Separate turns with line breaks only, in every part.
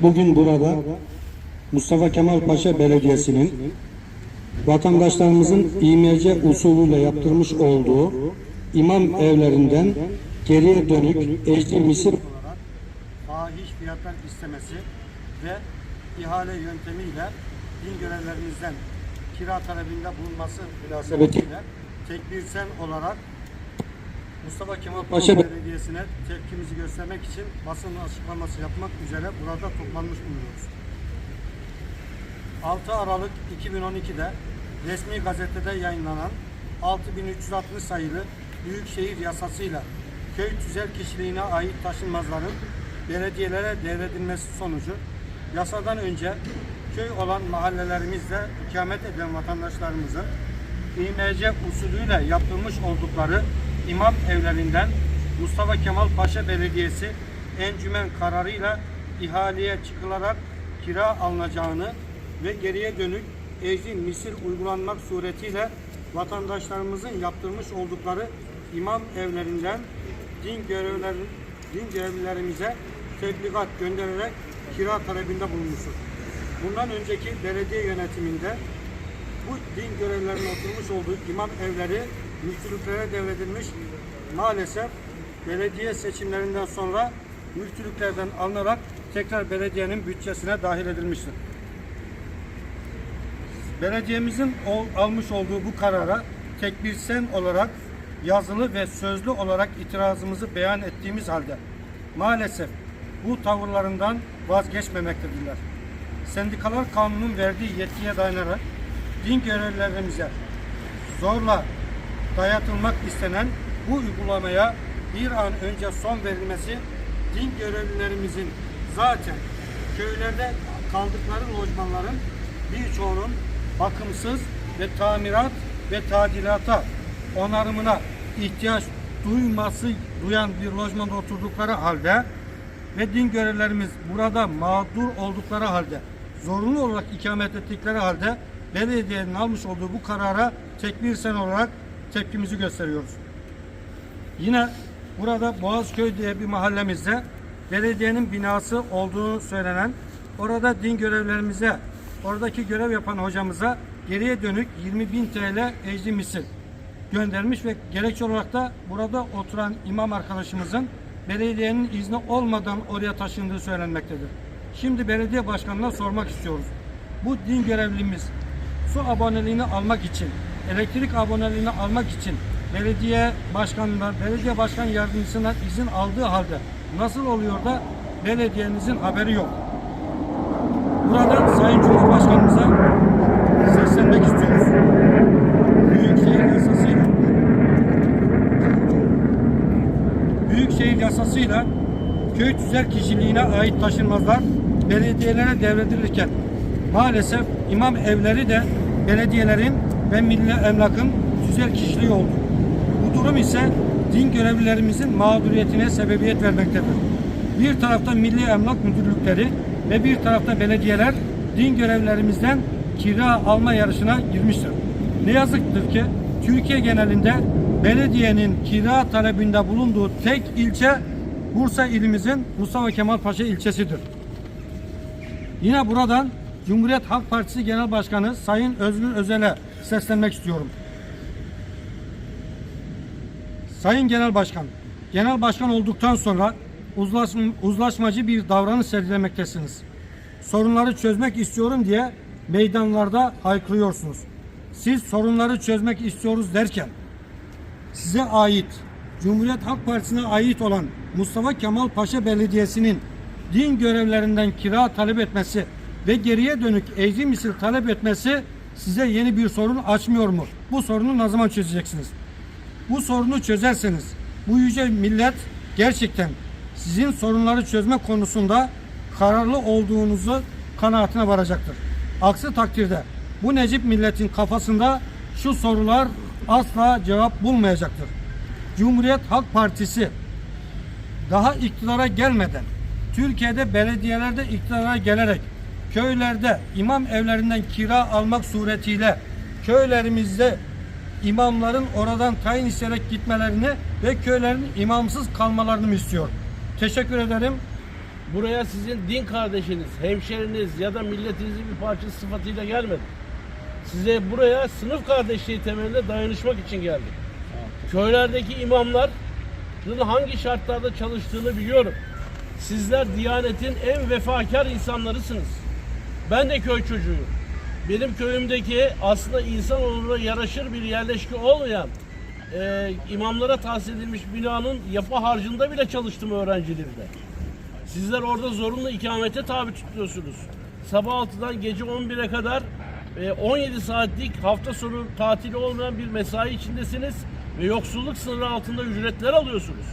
Bugün burada Mustafa Kemal Paşa Belediyesi'nin vatandaşlarımızın İMC usulüyle yaptırmış olduğu imam evlerinden geriye dönük ecdi misir
olarak fahiş fiyatlar istemesi ve ihale yöntemiyle din görevlerimizden kira talebinde bulunması münasebetiyle tekbirsel olarak Mustafa Kemal Paşa Belediyesi'ne tepkimizi göstermek için basın açıklaması yapmak üzere burada toplanmış bulunuyoruz. 6 Aralık 2012'de resmi gazetede yayınlanan 6360 sayılı Büyükşehir Yasası'yla köy tüzel kişiliğine ait taşınmazların belediyelere devredilmesi sonucu yasadan önce köy olan mahallelerimizde ikamet eden vatandaşlarımızın İMC usulüyle yaptırmış oldukları imam evlerinden Mustafa Kemal Paşa Belediyesi encümen kararıyla ihaleye çıkılarak kira alınacağını ve geriye dönük ecri misir uygulanmak suretiyle vatandaşlarımızın yaptırmış oldukları imam evlerinden din görevleri din görevlilerimize tebligat göndererek kira talebinde bulunmuştur. Bundan önceki belediye yönetiminde bu din görevlilerinin oturmuş olduğu imam evleri müftülüklere devredilmiş. Maalesef belediye seçimlerinden sonra müftülüklerden alınarak tekrar belediyenin bütçesine dahil edilmiştir. Belediyemizin almış olduğu bu karara tekbirsen olarak yazılı ve sözlü olarak itirazımızı beyan ettiğimiz halde maalesef bu tavırlarından vazgeçmemektedirler. Sendikalar kanunun verdiği yetkiye dayanarak din görevlilerimize zorla dayatılmak istenen bu uygulamaya bir an önce son verilmesi din görevlilerimizin zaten köylerde kaldıkları lojmanların birçoğunun bakımsız ve tamirat ve tadilata onarımına ihtiyaç duyması duyan bir lojmanda oturdukları halde ve din görevlerimiz burada mağdur oldukları halde zorunlu olarak ikamet ettikleri halde belediyenin almış olduğu bu karara tekbir sen olarak tepkimizi gösteriyoruz. Yine burada Boğazköy diye bir mahallemizde belediyenin binası olduğu söylenen orada din görevlerimize oradaki görev yapan hocamıza geriye dönük 20 bin TL ecri misil göndermiş ve gerekçe olarak da burada oturan imam arkadaşımızın belediyenin izni olmadan oraya taşındığı söylenmektedir. Şimdi belediye başkanına sormak istiyoruz. Bu din görevlimiz su aboneliğini almak için, elektrik aboneliğini almak için belediye başkanından, belediye başkan yardımcısından izin aldığı halde nasıl oluyor da belediyenizin haberi yok? Buradan Sayın Cumhurbaşkanımıza seslenmek istiyoruz. Büyükşehir yasasıyla Büyükşehir yasasıyla köy tüzel kişiliğine ait taşınmazlar belediyelere devredilirken maalesef imam evleri de belediyelerin ve milli emlakın tüzel kişiliği oldu. Bu durum ise din görevlilerimizin mağduriyetine sebebiyet vermektedir. Bir tarafta milli emlak müdürlükleri ve bir tarafta belediyeler din görevlilerimizden kira alma yarışına girmiştir. Ne yazıktır ki Türkiye genelinde belediyenin kira talebinde bulunduğu tek ilçe Bursa ilimizin Mustafa Kemal Paşa ilçesidir. Yine buradan Cumhuriyet Halk Partisi Genel Başkanı Sayın Özgür Özel'e seslenmek istiyorum. Sayın Genel Başkan, Genel Başkan olduktan sonra uzlaş- uzlaşmacı bir davranış sergilemektesiniz. Sorunları çözmek istiyorum diye meydanlarda haykırıyorsunuz. Siz sorunları çözmek istiyoruz derken size ait Cumhuriyet Halk Partisi'ne ait olan Mustafa Kemal Paşa Belediyesi'nin din görevlerinden kira talep etmesi ve geriye dönük ecri misil talep etmesi size yeni bir sorun açmıyor mu? Bu sorunu ne zaman çözeceksiniz? Bu sorunu çözerseniz bu yüce millet gerçekten sizin sorunları çözme konusunda kararlı olduğunuzu kanaatine varacaktır. Aksi takdirde bu Necip milletin kafasında şu sorular asla cevap bulmayacaktır. Cumhuriyet Halk Partisi daha iktidara gelmeden Türkiye'de belediyelerde iktidara gelerek köylerde imam evlerinden kira almak suretiyle köylerimizde imamların oradan tayin isteyerek gitmelerini ve köylerin imamsız kalmalarını istiyor? Teşekkür ederim.
buraya sizin din kardeşiniz, hemşeriniz ya da milletinizin bir parçası sıfatıyla gelmedik. Size buraya sınıf kardeşliği temelinde dayanışmak için geldik. Köylerdeki imamların hangi şartlarda çalıştığını biliyorum. Sizler Diyanet'in en vefakar insanlarısınız. Ben de köy çocuğuyum. Benim köyümdeki aslında insanoğluna yaraşır bir yerleşki olmayan e, imamlara tahsis edilmiş binanın yapı harcında bile çalıştım öğrenciliğimde. Sizler orada zorunlu ikamete tabi tutuyorsunuz. Sabah 6'dan gece 11'e kadar e, 17 saatlik hafta sonu tatili olmayan bir mesai içindesiniz ve yoksulluk sınırı altında ücretler alıyorsunuz.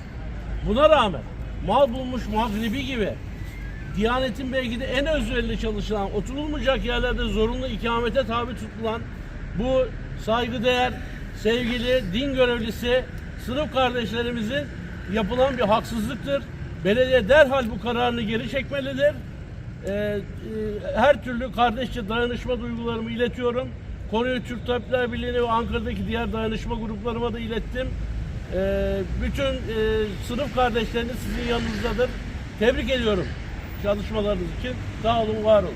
Buna rağmen mal bulmuş mağribi gibi Diyanetin belki de en özverili çalışılan, oturulmayacak yerlerde zorunlu ikamete tabi tutulan bu saygıdeğer, sevgili din görevlisi sınıf kardeşlerimizin yapılan bir haksızlıktır. Belediye derhal bu kararını geri çekmelidir. Ee, e, her türlü kardeşçe dayanışma duygularımı iletiyorum. Konuyu Türk Tabipler Birliği'ne ve Ankara'daki diğer dayanışma gruplarıma da ilettim. Ee, bütün e, sınıf kardeşleriniz sizin yanınızdadır. Tebrik ediyorum çalışmalarınız için. Sağ olun, var olun.